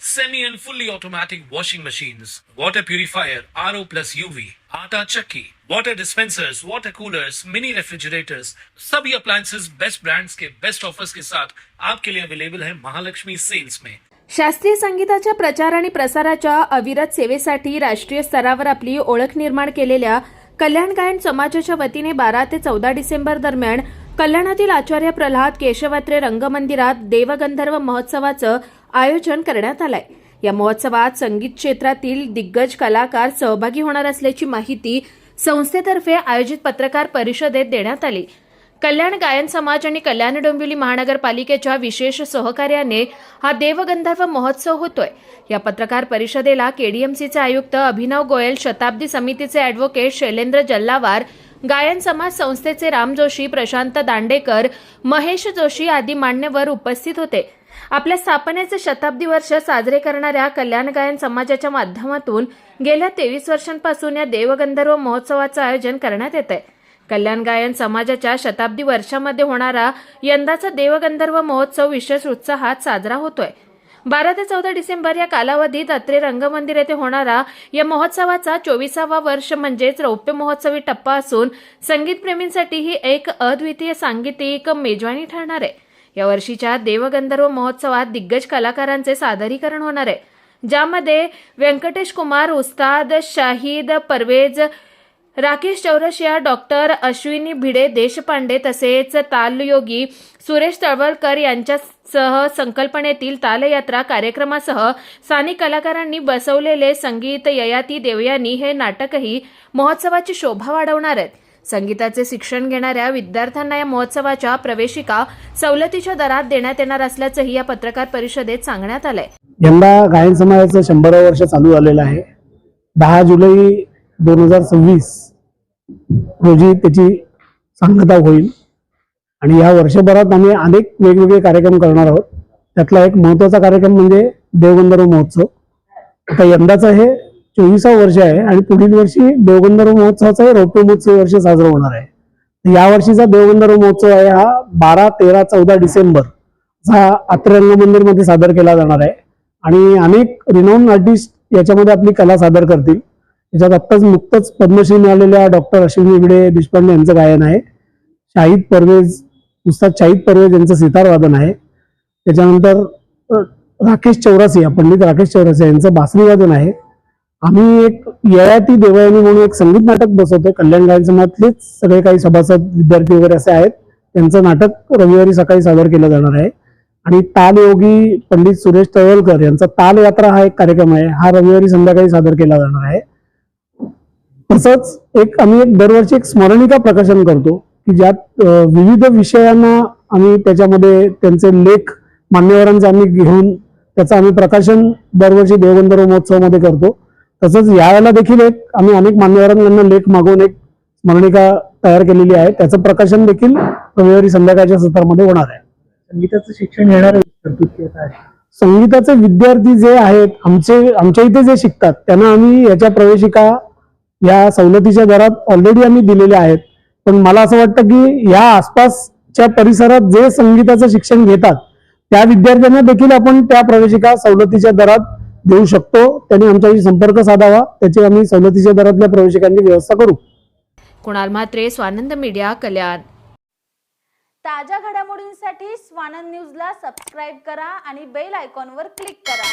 semi and fully automatic washing machines, water purifier, RO plus UV, आटा चक्की, water dispensers, water coolers, mini refrigerators, सभी appliances best brands के best offers के साथ आपके लिए अवेलेबल है महालक्ष्मी सेल्स में शास्त्रीय संगीताच्या प्रचार आणि प्रसाराच्या अविरत सेवेसाठी राष्ट्रीय स्तरावर आपली ओळख निर्माण केलेल्या कल्याण गायन समाजाच्या वतीने बारा ते चौदा डिसेंबर दरम्यान कल्याणातील आचार्य प्रल्हाद केशवात्रे रंगमंदिरात देवगंधर्व महोत्सवाचं आयोजन करण्यात आलंय. या महोत्सवात संगीत क्षेत्रातील दिग्गज कलाकार सहभागी होणार असल्याची माहिती संस्थेतर्फे आयोजित पत्रकार परिषदेत देण्यात आली. कल्याण गायन समाज आणि कल्याण डोंबिवली महानगरपालिकेच्या विशेष सहकार्याने हा देवगंधर्व महोत्सव होतोय. या पत्रकार परिषदेला केडीएमसीचे आयुक्त अभिनव गोयल शताब्दी समितीचे अॅडव्होकेट शैलेंद्र जल्लावार गायन समाज संस्थेचे राम जोशी प्रशांत दांडेकर महेश जोशी आदी मान्यवर उपस्थित होते. आपल्या स्थापनेचे शताब्दी वर्ष साजरे करणाऱ्या कल्याण गायन समाजाच्या माध्यमातून गेल्या तेवीस वर्षांपासून या देवगंधर्व महोत्सवाचं आयोजन करण्यात येत आहे कल्याण गायन समाजाच्या शताब्दी वर्षामध्ये होणारा यंदाचा देवगंधर्व महोत्सव विशेष उत्साहात साजरा होतोय. बारा ते चौदा डिसेंबर या कालावधीत अत्रे रंगमंदिर येथे होणारा या महोत्सवाचा चोवीसावा वर्ष म्हणजेच रौप्य महोत्सवी टप्पा असून संगीतप्रेमींसाठी ही एक अद्वितीय सांगीतिक मेजवानी ठरणार आहे. या वर्षीच्या देवगंधर्व महोत्सवात दिग्गज कलाकारांचे सादरीकरण होणार आहे. ज्यामध्ये व्यंकटेश कुमार उस्ताद शाहिद परवेज राकेश चौरसिया डॉक्टर अश्विनी भिडे देशपांडे तसेच तालयोगी सुरेश तळवलकर यांच्यासह संकल्पनेतील तालयात्रा कार्यक्रमासह स्थानिक कलाकारांनी बसवलेले संगीत ययाती देवयानी हे नाटकही महोत्सवाची शोभा वाढवणार आहेत. संगीताचे शिक्षण घेणाऱ्या विद्यार्थ्यांना या महोत्सवाच्या प्रवेशिका सवलतीच्या दरात देण्यात येणार असल्याचंही या पत्रकार परिषदेत सांगण्यात आलंय. यंदा गायन समाजाचं शंभरावं वर्ष चालू झालेलं आहे. दहा जुलै दोन हजार सव्वीस रोजी त्याची सांगता होईल. आणि या वर्षभरात आम्ही अनेक वेगवेगळे कार्यक्रम करणार आहोत. त्यातला एक महत्त्वाचा कार्यक्रम म्हणजे देवगंधर्व महोत्सव. आता यंदाचं हे चोवीसावं वर्ष आहे आणि पुढील वर्षी देवगंधर्व महोत्सवाचा रौप्य महोत्सव वर्ष साजरा होणार आहे. या वर्षीचा देवगंधर्व महोत्सव आहे हा बारा तेरा चौदा डिसेंबर हा अत्र मंदिरमध्ये सादर केला जाणार आहे. आणि अनेक रिनोन आर्टिस्ट याच्यामध्ये आपली कला सादर करतील. याच्यात आत्ताच नुकतंच पद्मश्री मिळालेल्या डॉक्टर अश्विनी विडे देशपांडे यांचं गायन आहे. शाहिद परवेज उस्ताद शाहिद परवेज यांचं सितार वादन आहे. त्याच्यानंतर राकेश चौरासिया पंडित राकेश चौरासिया यांचं बासरी वादन आहे. आम्ही एक ययाती देवयानी म्हणून एक संगीत नाटक बसवतो कल्याण गायन समाजातलेच सगळे काही सभासद विद्यार्थी वगैरे असे आहेत. त्यांचं नाटक रविवारी सकाळी सादर केलं जाणार आहे. आणि तालयोगी पंडित सुरेश तळवलकर यांचा ताल यात्रा हा एक कार्यक्रम आहे. हा रविवारी संध्याकाळी सादर केला जाणार आहे. तसंच एक आम्ही एक दरवर्षी एक स्मरणिका प्रकाशन करतो की ज्यात विविध विषयांना आम्ही त्याच्यामध्ये त्यांचे लेख मान्यवरांचे आम्ही घेऊन त्याचं आम्ही प्रकाशन दरवर्षी देवगंधर्व महोत्सवामध्ये करतो. तसंच यावेळेला देखील एक आम्ही अनेक मान्यवरांना लेख मागवून एक स्मरणिका तयार केलेली आहे. त्याचं प्रकाशन देखील रविवारी संध्याकाळच्या सत्रामध्ये होणार आहे. संगीताचं शिक्षण घेणारे संगीताचे विद्यार्थी जे आहेत आमचे आमच्या इथे जे शिकतात त्यांना आम्ही याच्या प्रवेशिका या सवलतीच्या दरात ऑलरेडी आम्ही दिलेल्या आहेत. पण मला असं वाटतं की या आसपासच्या परिसरात जे संगीताचं शिक्षण घेतात त्या विद्यार्थ्यांना देखील आपण त्या प्रवेशिका सवलतीच्या दरात देऊ शकतो. त्यांनी आमच्याशी संपर्क साधावा त्याची आम्ही सवलतीच्या दरातल्या प्रवेशिकांची व्यवस्था करू. कुणाल म्हात्रे स्वानंद मीडिया कल्याण. ताज्या घडामोडींसाठी स्वानंद न्यूजला सबस्क्राईब करा आणि बेल आयकॉनवर क्लिक करा.